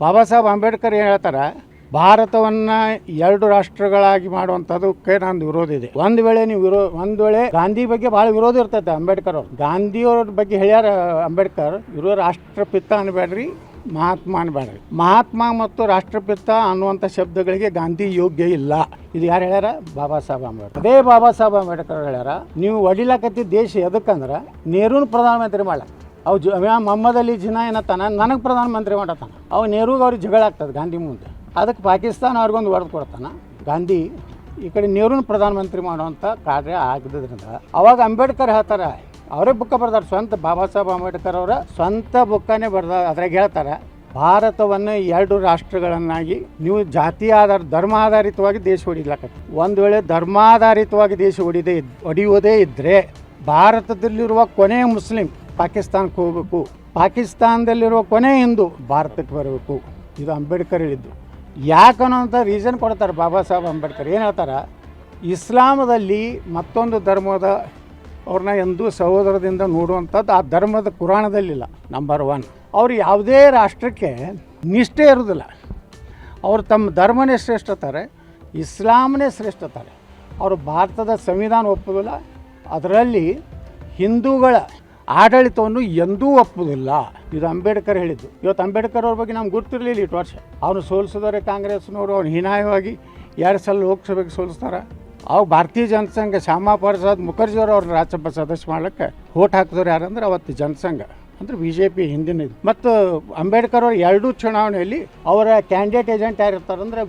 ಬಾಬಾ ಸಾಹೇಬ್ ಅಂಬೇಡ್ಕರ್ ಏನು ಹೇಳ್ತಾರೆ? ಭಾರತವನ್ನು ಎರಡು ರಾಷ್ಟ್ರಗಳಾಗಿ ಮಾಡುವಂಥದ್ದಕ್ಕೆ ನಂದು ವಿರೋಧ ಇದೆ. ಒಂದು ವೇಳೆ ನೀವು ವಿರೋ, ಒಂದು ವೇಳೆ ಗಾಂಧಿ ಬಗ್ಗೆ ಭಾಳ ವಿರೋಧ ಇರ್ತೈತೆ ಅಂಬೇಡ್ಕರ್ ಅವ್ರು. ಗಾಂಧಿಯವ್ರ ಬಗ್ಗೆ ಹೇಳ್ಯಾರ ಅಂಬೇಡ್ಕರ್, ಇವರು ರಾಷ್ಟ್ರಪಿತ ಅನ್ಬೇಡ್ರಿ ಮಹಾತ್ಮ ಅನ್ಬೇಡ್ರಿ ಮಹಾತ್ಮ ಮತ್ತು ರಾಷ್ಟ್ರಪಿತ ಅನ್ನುವಂಥ ಶಬ್ದಗಳಿಗೆ ಗಾಂಧಿ ಯೋಗ್ಯ ಇಲ್ಲ. ಇದು ಯಾರು ಹೇಳ್ಯಾರ? ಬಾಬಾ ಸಾಹೇಬ್ ಅಂಬೇಡ್ಕರ್. ಅದೇ ಬಾಬಾ ಸಾಹೇಬ್ ಅಂಬೇಡ್ಕರ್ ಹೇಳ್ಯಾರ, ನೀವು ಹೊಡಿಲಕತ್ತಿದ್ದ ದೇಶ ಎದಕ್ಕಂದ್ರೆ ನೇರೂನ್ ಪ್ರಧಾನಮಂತ್ರಿ ಮಾಡ ಅವು ಜ ಮೊಹಮ್ಮದ್ ಅಲಿ ಜಿನಾ ಏನತ್ತಾನ? ನನಗೆ ಪ್ರಧಾನಮಂತ್ರಿ ಮಾಡತ್ತಾನ. ಅವು ನೆಹರೂಗೆ ಅವ್ರಿಗೆ ಜಗಳ ಆಗ್ತದೆ ಗಾಂಧಿ ಮುಂದೆ. ಅದಕ್ಕೆ ಪಾಕಿಸ್ತಾನ ಅವ್ರಿಗೊಂದು ಹೊಡೆದು ಕೊಡ್ತಾನ. ಗಾಂಧಿ ಈ ಕಡೆ ನೆಹರೂನ ಪ್ರಧಾನಮಂತ್ರಿ ಮಾಡುವಂಥ ಕಾರ್ಯ ಆಗದ್ರಿಂದ ಅವಾಗ ಅಂಬೇಡ್ಕರ್ ಹೇಳ್ತಾರೆ, ಅವರೇ ಬುಕ್ಕ ಬರ್ದಾರೆ, ಸ್ವಂತ ಬಾಬಾ ಸಾಹೇಬ್ ಅಂಬೇಡ್ಕರ್ ಅವರ ಸ್ವಂತ ಬುಕ್ಕನೇ ಬರ್ದ ಅದ್ರಾಗ ಹೇಳ್ತಾರೆ, ಭಾರತವನ್ನು ಎರಡು ರಾಷ್ಟ್ರಗಳನ್ನಾಗಿ, ನೀವು ಜಾತಿ ಆಧಾರ, ಧರ್ಮ ಆಧಾರಿತವಾಗಿ ದೇಶ ಹೊಡಿಲಕತ್ತಿ. ಒಂದು ವೇಳೆ ಧರ್ಮಾಧಾರಿತವಾಗಿ ದೇಶ ಹೊಡಿದೇ ಹೊಡೆಯುವುದೇ ಇದ್ದರೆ ಭಾರತದಲ್ಲಿರುವ ಕೊನೆಯ ಮುಸ್ಲಿಂ ಪಾಕಿಸ್ತಾನಕ್ಕೆ ಹೋಗಬೇಕು ಪಾಕಿಸ್ತಾನದಲ್ಲಿರುವ ಕೊನೆ ಹಿಂದೂ ಭಾರತಕ್ಕೆ ಬರಬೇಕು. ಇದು ಅಂಬೇಡ್ಕರ್ ಹೇಳಿದ್ದು. ಯಾಕನ್ನೋಂಥ ರೀಸನ್ ಕೊಡ್ತಾರೆ ಬಾಬಾ ಸಾಹೇಬ್ ಅಂಬೇಡ್ಕರ್. ಏನು ಹೇಳ್ತಾರೆ? ಇಸ್ಲಾಮದಲ್ಲಿ ಮತ್ತೊಂದು ಧರ್ಮದ ಅವ್ರನ್ನ ಎಂದೂ ಸಹೋದರದಿಂದ ನೋಡುವಂಥದ್ದು ಆ ಧರ್ಮದ ಪುರಾಣದಲ್ಲಿಲ್ಲ ನಂಬರ್ ಒನ್ ಅವ್ರು ಯಾವುದೇ ರಾಷ್ಟ್ರಕ್ಕೆ ನಿಷ್ಠೆ ಇರೋದಿಲ್ಲ. ಅವರು ತಮ್ಮ ಧರ್ಮನೇ ಶ್ರೇಷ್ಠತಾರೆ ಇಸ್ಲಾಮನೇ ಶ್ರೇಷ್ಠತಾರೆ ಅವರು ಭಾರತದ ಸಂವಿಧಾನ ಒಪ್ಪೋದಿಲ್ಲ. ಅದರಲ್ಲಿ ಹಿಂದೂಗಳ ಆಡಳಿತವನ್ನು ಎಂದೂ ಒಪ್ಪುವುದಿಲ್ಲ ಇದು ಅಂಬೇಡ್ಕರ್ ಹೇಳಿದ್ದು. ಇವತ್ತು ಅಂಬೇಡ್ಕರ್ ಅವ್ರ ಬಗ್ಗೆ ನಮ್ಗೆ ಗೊತ್ತಿರಲಿಲ್ಲ ಇಟ್ಟು ವರ್ಷ. ಅವನು ಸೋಲಿಸಿದವರೇ ಕಾಂಗ್ರೆಸ್ನವರು, ಅವ್ನು ಹೀನಾಯವಾಗಿ ಎರಡು ಸಲ ಲೋಕಸಭೆಗೆ ಸೋಲಿಸ್ತಾರೆ. ಅವು ಭಾರತೀಯ ಜನಸಂಘ ಶ್ಯಾಮಾ ಪ್ರಸಾದ್ ಮುಖರ್ಜಿಯವರು ಅವ್ರನ್ನ ರಾಜ್ಯಸಭಾ ಸದಸ್ಯ ಮಾಡ್ಲಿಕ್ಕೆ ಓಟ್ ಹಾಕಿದವ್ರು ಯಾರಂದ್ರೆ ಅವತ್ತು ಜನಸಂಘ ಅಂದರೆ ಬಿ ಜೆ ಪಿ ಹಿಂದಿನ ಮತ್ತು ಅಂಬೇಡ್ಕರ್ ಅವರು ಎರಡೂ ಚುನಾವಣೆಯಲ್ಲಿ ಅವರ ಕ್ಯಾಂಡಿಡೇಟ್ ಏಜೆಂಟ್ ಯಾರು ಇರ್ತಾರಂದ್ರೆ